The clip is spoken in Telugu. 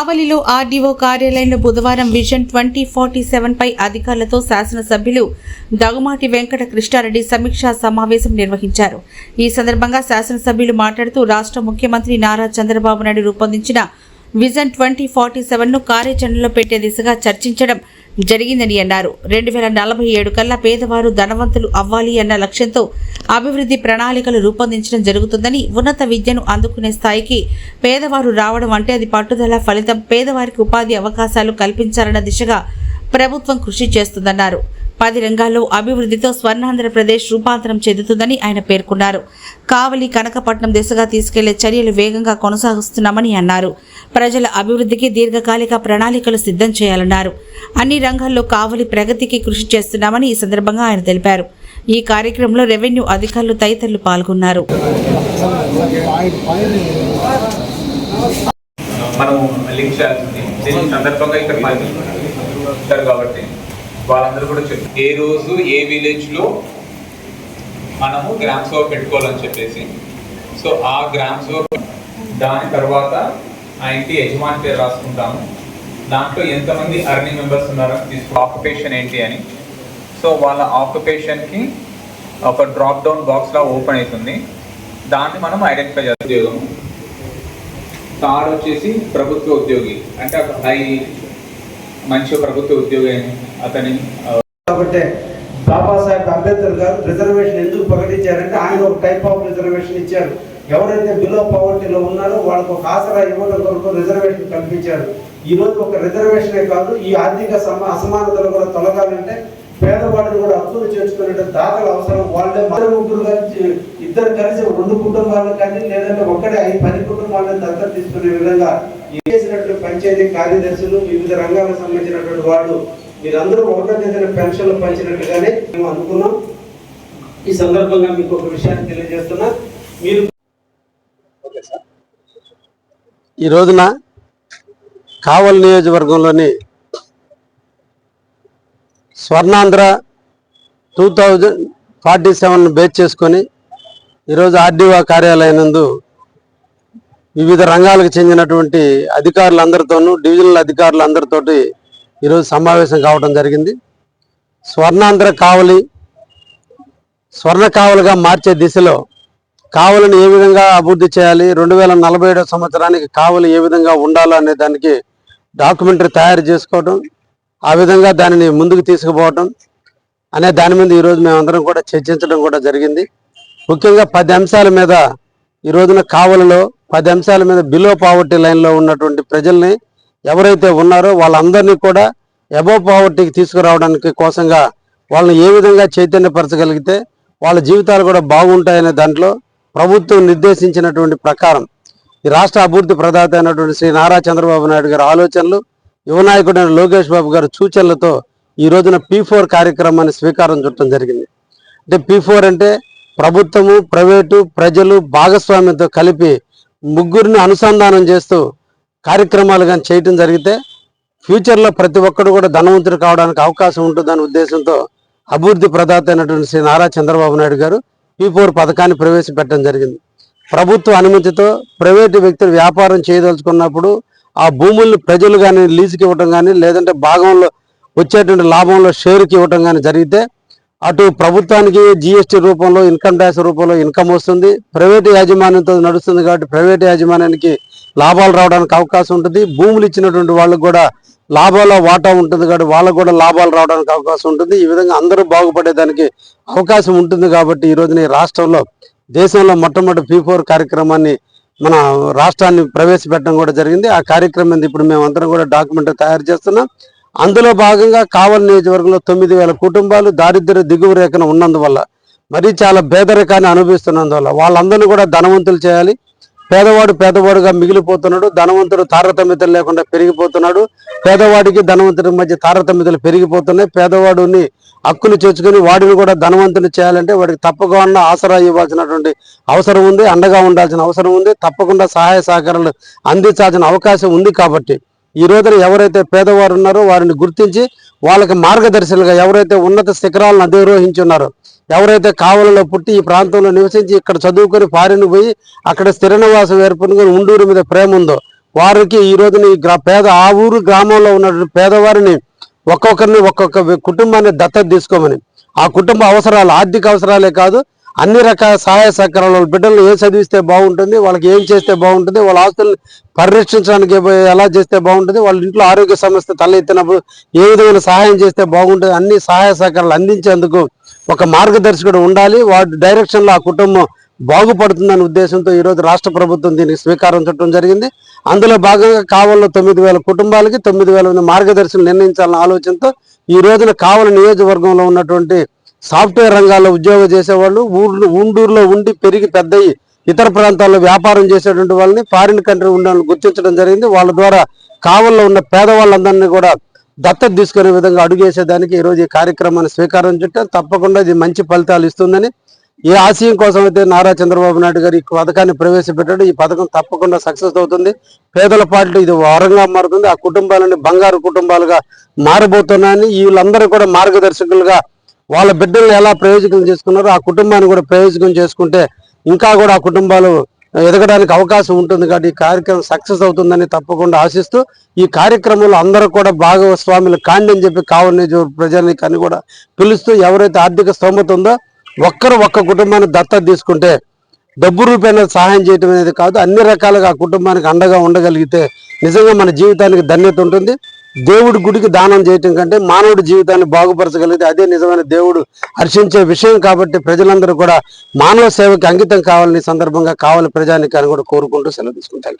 కావలిలో ఆర్డీఓ కార్యాలయంలో బుధవారం విజన్ ట్వంటీ ఫార్టీ సెవెన్ పై అధికారులతో శాసనసభ్యులు దగుమాటి వెంకట కృష్ణారెడ్డి సమీక్షా సమావేశం నిర్వహించారు. ఈ సందర్భంగా శాసనసభ్యులు మాట్లాడుతూ రాష్ట్ర ముఖ్యమంత్రి నారా చంద్రబాబు నాయుడు రూపొందించిన విజన్ ట్వంటీ ఫార్టీ సెవెన్ను కార్యాచరణలో పెట్టే దిశగా చర్చించడం జరిగిందని అన్నారు. రెండు వేల నలభై ఏడు కల్లా పేదవారు ధనవంతులు అవ్వాలి అన్న లక్ష్యంతో అభివృద్ధి ప్రణాళికలు రూపొందించడం జరుగుతుందని ఉన్నత విద్యను అందుకునే స్థాయికి పేదవారు రావడం అంటే అది పట్టుదల ఫలితం పేదవారికి ఉపాధి అవకాశాలు కల్పించాలన్న దిశగా ప్రభుత్వం కృషి చేస్తుందన్నారు. పది రంగాల్లో అభివృద్ధితో స్వర్ణాంధ్రప్రదేశ్ రూపాంతరం చెందుతుందని ఆయన పేర్కొన్నారు. కావలి కనకపట్నం దిశగా తీసుకెళ్ళే చర్యలు వేగంగా కొనసాగిస్తున్నామని అన్నారు. ప్రజల అభివృద్ధికి దీర్ఘకాలిక ప్రణాళికలు సిద్ధం చేయాలన్నారు. అన్ని రంగాల్లో కావలి ప్రగతికి కృషి చేస్తున్నామని ఈ సందర్భంగా ఆయన తెలిపారు. ఈ కార్యక్రమంలో రెవెన్యూ అధికారులు తదితరులు పాల్గొన్నారు. మనం లింక్ చేయాల్సింది. దీని సందర్భంగా ఇక్కడ కాబట్టి వాళ్ళందరూ కూడా చెప్పి ఏ రోజు ఏ విలేజ్లో మనము గ్రామ్ సభ పెట్టుకోవాలని చెప్పేసి. సో ఆ గ్రామ్ సభ దాని తర్వాత ఆ ఇంటి యజమాని పేరు రాసుకుంటాము. దాంట్లో ఎంతమంది అర్నింగ్ మెంబర్స్ ఉన్నారో తీసుకు ఆక్యుపేషన్ ఏంటి అని. సో వాళ్ళ ఆక్యుపేషన్కి ఒక డ్రాప్ డౌన్ బాక్స్లా ఓపెన్ అవుతుంది దాన్ని మనం ఐడెంటిఫై చేస్తాం ఉద్యోగం థర్డ్ వచ్చేసి ప్రభుత్వ ఉద్యోగి. అంటే ఒక హై మంచి ప్రభుత్వ ఉద్యోగి అతని కాబట్టి బాబాసాహెబ్ అంబేద్కర్ గారు రిజర్వేషన్ ఎందుకు ప్రకటించారంటే ఆయన ఒక టైప్ ఆఫ్ రిజర్వేషన్ ఇచ్చారు. ఎవరైతే బిలో పవర్టీలో ఉన్నారో వాళ్ళకు ఒక ఆసరా ఇవ్వడం కొరకు రిజర్వేషన్ కల్పించారు. ఈ ఒక రిజర్వేషనే కాదు ఈ ఆర్థిక సమ అసమానతలు కూడా తొలగాలంటే పేదవాళ్ళు కూడా అప్పులు చేర్చుకునే దాఖలు అవసరం. వాళ్ళే మరో ముగ్గురు కలిసి ఇద్దరు కలిసి రెండు కుటుంబాలను కానీ లేదంటే ఒక్కడే ఐదు పది కుటుంబాలను దత్తత తీసుకునే విధంగా చేసినట్లు పంచాయతీ కార్యదర్శులు వివిధ రంగాలకు సంబంధించినటువంటి వాళ్ళు మీరందరూ ఒకటో తేదీన పెన్షన్లు పంచినట్టుగానే మేము అనుకున్నాం. ఈ సందర్భంగా మీకు ఒక విషయాన్ని తెలియజేస్తున్నా. మీరు ఈ రోజున కావల్ నియోజకవర్గంలోని Swarnandhra two thousand forty seven base చేసుకొని ఈరోజు ఆర్డీఓ కార్యాలయం నందు వివిధ రంగాలకు చెందినటువంటి అధికారులందరితోనూ డివిజనల్ అధికారులందరితోటి ఈరోజు సమావేశం కావడం జరిగింది. స్వర్ణాంధ్ర కావలి స్వర్ణ కావలిగా మార్చే దిశలో కావలిని ఏ విధంగా అభివృద్ధి చేయాలి రెండు వేల నలభై ఏడో సంవత్సరానికి కావలి ఏ విధంగా ఉండాలో అనే దానికి డాక్యుమెంటరీ తయారు చేసుకోవడం ఆ విధంగా దానిని ముందుకు తీసుకుపోవటం అనే దాని మీద ఈరోజు మేమందరం కూడా చర్చించడం కూడా జరిగింది. ముఖ్యంగా పది అంశాల మీద ఈ రోజున కావలలో పది అంశాల మీద బిలో పావర్టీ లైన్లో ఉన్నటువంటి ప్రజల్ని ఎవరైతే ఉన్నారో వాళ్ళందరినీ కూడా ఎబో పావర్టీకి తీసుకురావడానికి కోసంగా వాళ్ళని ఏ విధంగా చైతన్యపరచగలిగితే వాళ్ళ జీవితాలు కూడా బాగుంటాయనే దాంట్లో ప్రభుత్వం నిర్దేశించినటువంటి ప్రకారం ఈ రాష్ట్ర అభివృద్ధి ప్రదాత అయినటువంటి శ్రీ నారా చంద్రబాబు నాయుడు గారి ఆలోచనలు యువ నాయకుడైన లోకేష్ బాబు గారు సూచనలతో ఈ రోజున పీ ఫోర్ కార్యక్రమాన్ని స్వీకారం చుట్టడం జరిగింది. అంటే పీ ఫోర్ అంటే ప్రభుత్వము ప్రైవేటు ప్రజలు భాగస్వామ్యంతో కలిపి ముగ్గురిని అనుసంధానం చేస్తూ కార్యక్రమాలు కానీ చేయటం జరిగితే ఫ్యూచర్లో ప్రతి ఒక్కరు కూడా ధనవంతుడు కావడానికి అవకాశం ఉంటుందనే ఉద్దేశంతో అభివృద్ధి ప్రదాత అయినటువంటి శ్రీ నారా చంద్రబాబు నాయుడు గారు పీ ఫోర్ పథకాన్ని ప్రవేశపెట్టడం జరిగింది. ప్రభుత్వ అనుమతితో ప్రైవేటు వ్యక్తులు వ్యాపారం చేయదలుచుకున్నప్పుడు ఆ భూములను ప్రజలు కానీ లీజుకి ఇవ్వటం కానీ లేదంటే భాగంలో వచ్చేటువంటి లాభంలో షేర్కి ఇవ్వటం కానీ జరిగితే అటు ప్రభుత్వానికి జిఎస్టీ రూపంలో ఇన్కమ్ ట్యాక్స్ రూపంలో ఇన్కమ్ వస్తుంది. ప్రైవేట్ యాజమాన్యంతో నడుస్తుంది కాబట్టి ప్రైవేట్ యాజమాన్యానికి లాభాలు రావడానికి అవకాశం ఉంటుంది. భూములు ఇచ్చినటువంటి వాళ్ళకు కూడా లాభాల వాటా ఉంటుంది కాబట్టి వాళ్ళకు కూడా లాభాలు రావడానికి అవకాశం ఉంటుంది. ఈ విధంగా అందరూ బాగుపడేదానికి అవకాశం ఉంటుంది కాబట్టి ఈ రోజున ఈ రాష్ట్రంలో దేశంలో మొట్టమొదటి పీ ఫోర్ కార్యక్రమాన్ని మన రాష్ట్రాన్ని ప్రవేశపెట్టడం కూడా జరిగింది. ఆ కార్యక్రమం ఇప్పుడు మేమందరం కూడా డాక్యుమెంట్ తయారు చేస్తున్నాం. అందులో భాగంగా కావలి నియోజకవర్గంలో తొమ్మిది వేల కుటుంబాలు దారిద్ర్య దిగువ రేఖన ఉన్నందువల్ల మరీ చాలా పేదరికాన్ని అనుభవిస్తున్నందువల్ల వాళ్ళందరినీ కూడా ధనవంతులు చేయాలి. పేదవాడు పేదవాడుగా మిగిలిపోతున్నాడు ధనవంతుడు తారతమ్యతలు లేకుండా పెరిగిపోతున్నాడు. పేదవాడికి ధనవంతుడి మధ్య తారతమ్యతలు పెరిగిపోతున్నాయి. పేదవాడిని హక్కులు చేర్చుకుని వాడిని కూడా ధనవంతుని చేయాలంటే వాడికి తప్పకుండా ఆసరా ఇవ్వాల్సినటువంటి అవసరం ఉంది అండగా ఉండాల్సిన అవసరం ఉంది. తప్పకుండా సహాయ సహకారాలు అందించాల్సిన అవకాశం ఉంది కాబట్టి ఈ రోజున ఎవరైతే పేదవారు ఉన్నారో వారిని గుర్తించి వాళ్ళకి మార్గదర్శులుగా ఎవరైతే ఉన్నత శిఖరాలను అధిరోహించున్నారో ఎవరైతే కావలలో పుట్టి ఈ ప్రాంతంలో నివసించి ఇక్కడ చదువుకొని పారిన పోయి అక్కడ స్థిర నివాసం ఏర్పడుకొని ఉండూరు మీద ప్రేమ ఉందో వారికి ఈ రోజున ఈ గ్రా- పేద ఆ ఊరు గ్రామంలో ఉన్నటువంటి పేదవారిని ఒక్కొక్కరిని ఒక్కొక్క కుటుంబాన్ని దత్తత తీసుకోమని. ఆ కుటుంబ అవసరాలు ఆర్థిక అవసరాలే కాదు అన్ని రకాల సహాయ సహకారాలు వాళ్ళ ఏం ఏ చదివిస్తే బాగుంటుంది వాళ్ళకి ఏం చేస్తే బాగుంటుంది వాళ్ళ ఆస్తుల్ని పరిరక్షించడానికి ఎలా చేస్తే బాగుంటుంది వాళ్ళ ఇంట్లో ఆరోగ్య సమస్య తలెత్తినప్పుడు ఏ విధమైన సహాయం చేస్తే బాగుంటుంది అన్ని సహాయ సహకారాలు అందించేందుకు ఒక మార్గదర్శకుడు ఉండాలి. వాటి డైరెక్షన్లో ఆ కుటుంబం బాగుపడుతుందనే ఉద్దేశంతో ఈరోజు రాష్ట్ర ప్రభుత్వం దీనికి స్వీకారం చుట్టడం జరిగింది. అందులో భాగంగా కావల్లో తొమ్మిది వేల కుటుంబాలకి తొమ్మిది వేల మంది మార్గదర్శులు నిర్ణయించాలన్న ఆలోచనతో ఈ రోజున కావల నియోజకవర్గంలో ఉన్నటువంటి సాఫ్ట్వేర్ రంగాల్లో ఉద్యోగం చేసేవాళ్ళు ఊర్లు ఉండూరులో ఉండి పెరిగి పెద్దయి ఇతర ప్రాంతాల్లో వ్యాపారం చేసేటువంటి వాళ్ళని ఫారిన్ కంట్రీ ఉండాలని గుర్తించడం జరిగింది. వాళ్ళ ద్వారా కావల్లో ఉన్న పేదవాళ్ళందరినీ కూడా దత్తత తీసుకునే విధంగా అడుగేసేదానికి ఈరోజు ఈ కార్యక్రమాన్ని స్వీకారం చుట్టాం. తప్పకుండా ఇది మంచి ఫలితాలు ఇస్తుందని ఏ ఆశయం కోసం అయితే నారా చంద్రబాబు నాయుడు గారు ఈ పథకాన్ని ప్రవేశపెట్టాడు. ఈ పథకం తప్పకుండా సక్సెస్ అవుతుంది. పేదల పార్టీ ఇది వరంగా మారుతుంది. ఆ కుటుంబాలని బంగారు కుటుంబాలుగా మారబోతున్నాయని వీళ్ళందరూ కూడా మార్గదర్శకులుగా వాళ్ళ బిడ్డలను ఎలా ప్రయోజకం చేసుకున్నారో ఆ కుటుంబాన్ని కూడా ప్రయోజకం చేసుకుంటే ఇంకా కూడా ఆ కుటుంబాలు ఎదగడానికి అవకాశం ఉంటుంది కాబట్టి ఈ కార్యక్రమం సక్సెస్ అవుతుందని తప్పకుండా ఆశిస్తూ ఈ కార్యక్రమంలో అందరూ కూడా భాగస్వాములు కాండి అని చెప్పి కావని ప్రజానికని కూడా పిలుస్తూ ఎవరైతే ఆర్థిక స్తోమత ఉందో ఒక్కరు ఒక్క కుటుంబాన్ని దత్తత తీసుకుంటే డబ్బు రూపాయన సహాయం చేయటం అనేది కాదు. అన్ని రకాలుగా ఆ కుటుంబానికి అండగా ఉండగలిగితే నిజంగా మన జీవితానికి ధన్యత ఉంటుంది. దేవుడి గుడికి దానం చేయటం కంటే మానవుడి జీవితాన్ని బాగుపరచగలిగితే అదే నిజమైన దేవుడు హర్షించే విషయం కాబట్టి ప్రజలందరూ కూడా మానవ సేవకి అంకితం కావాలని సందర్భంగా కావాలి ప్రజానికి అని కూడా కోరుకుంటూ సెలవు తీసుకుంటాను